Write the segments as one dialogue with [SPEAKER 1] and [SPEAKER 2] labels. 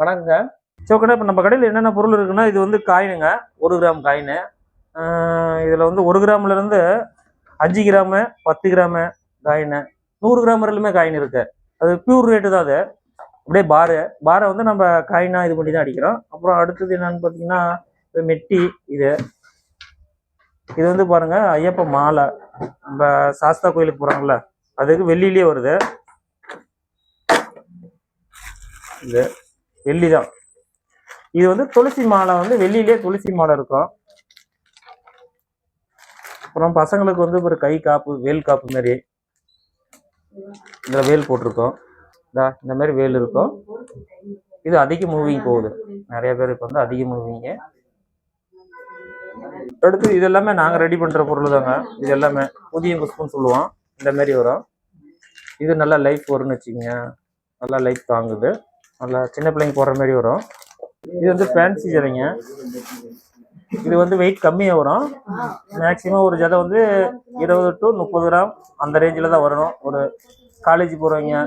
[SPEAKER 1] வணக்கங்க. சோக்கண்ணா இப்போ நம்ம கடையில் என்னென்ன பொருள் இருக்குன்னா இது வந்து காயினுங்க. ஒரு கிராம் காயினு. இதில் வந்து ஒரு கிராம்லேருந்து அஞ்சு கிராமு பத்து கிராமு காயினு. நூறு கிராம் வரையிலுமே காயின் இருக்குது அது பியூர் ரேட்டு தான் அது. அப்படியே பாரு. பாரை வந்து நம்ம காயினாக இது பண்ணி தான் அடிக்கிறோம். அப்புறம் அடுத்தது என்னன்னு பார்த்தீங்கன்னா மெட்டி இது. இது வந்து பாருங்க ஐயப்ப மாலை. நம்ம சாஸ்தா கோயிலுக்கு போறாங்கல்ல அதுக்கு வெள்ளியிலே வருது. இது. வெள்ளி தான் இது வந்து துளசி மாலை வந்து வெள்ளியிலே துளசி மாலை இருக்கும். அப்புறம் பசங்களுக்கு வந்து ஒரு கை காப்பு வேல் காப்பு மாதிரி. இதில் வேல் போட்டிருக்கோம். இதா இந்த மாதிரி வேல் இருக்கும். இது அதிக மூவிங் போகுது. நிறைய பேர் இப்போ வந்து அதிக மூவிங்க அடுத்து இது எல்லாமே நாங்கள் ரெடி பண்ணுற பொருள் தாங்க. இது எல்லாமே புதிய குஸ்புன்னு சொல்லுவோம். இந்த மாதிரி வரும். இது நல்லா லைஃப் வரும்னு வச்சுக்கோங்க. நல்லா லைஃப் தாங்குது. நல்லா சின்ன பிள்ளைங்க போடுற மாதிரி வரும். இது வந்து ஃபேன்சி ஜதைங்க. இது வந்து வெயிட் கம்மியாக வரும். மேக்ஸிமம் ஒரு ஜதை வந்து இருபது டு முப்பது கிராம் அந்த ரேஞ்சில் தான் வரணும். ஒரு காலேஜ் போகிறவங்க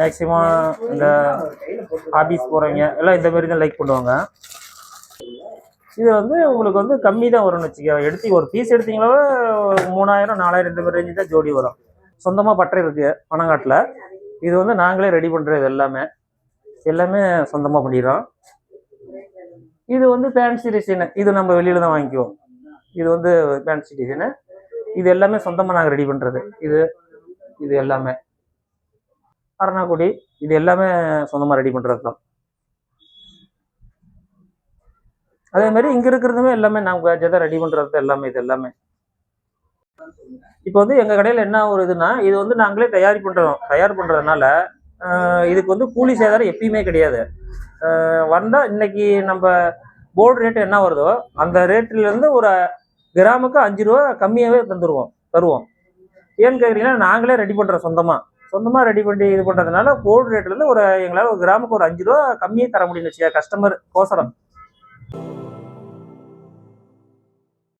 [SPEAKER 1] மேக்ஸிமம் இந்த ஆஃபீஸ் போகிறவங்க எல்லாம் இந்த மாதிரி தான் லைக் பண்ணுவாங்க. இது வந்து உங்களுக்கு வந்து கம்மி தான் வரும்னு வச்சுக்கோ. எடுத்து ஒரு பீஸ் எடுத்தீங்களா மூணாயிரம் நாலாயிரம் இந்த மாதிரி ரேஞ்சு தான் ஜோடி வரும். சொந்தமாக பட்டறை இருக்குது பனங்காட்டில் இது வந்து நாங்களே ரெடி பண்ணுறது எல்லாமே. எல்லாமே சொந்தமாக பண்ணிடுறோம். இது வந்து ஃபேன்சி டிசைனு இது நம்ம வெளியில் தான் வாங்கிக்குவோம். இது வந்து ஃபேன்சி டிசைனு இது எல்லாமே சொந்தமாக நாங்கள் ரெடி பண்ணுறது இது இது எல்லாமே. அரணாக்குடி இது எல்லாமே சொந்தமாக ரெடி பண்ணுறது தான். அதே மாதிரி இங்கே இருக்கிறதுமே எல்லாமே நாங்கள் ஜெதை ரெடி பண்ணுறது எல்லாமே இது எல்லாமே. இப்போ வந்து எங்கள் கடையில் என்ன ஒரு இதுனா இது வந்து நாங்களே தயாரி பண்ணுறோம் தயார் பண்ணுறதுனால இதுக்கு வந்து கூலி சேதாரம் எப்பயுமே கிடையாது. வந்தால் இன்னைக்கு நம்ம போர்டு ரேட் என்ன வருதோ அந்த ரேட்லேருந்து ஒரு கிராமுக்கு அஞ்சு ரூபா கம்மியாகவே தந்துடுவோம் தருவோம். ஏன்னு கேட்குறீங்கன்னா நாங்களே ரெடி பண்ணுறோம் சொந்தமாக சொந்தமாக ரெடி பண்ணி இது பண்ணுறதுனால போர்டு ரேட்லேருந்து ஒரு எங்களால் ஒரு கிராமுக்கு ஒரு அஞ்சு ரூபா கம்மியாக தர முடியும்னு வச்சுக்கா கஸ்டமர் கோசரம்.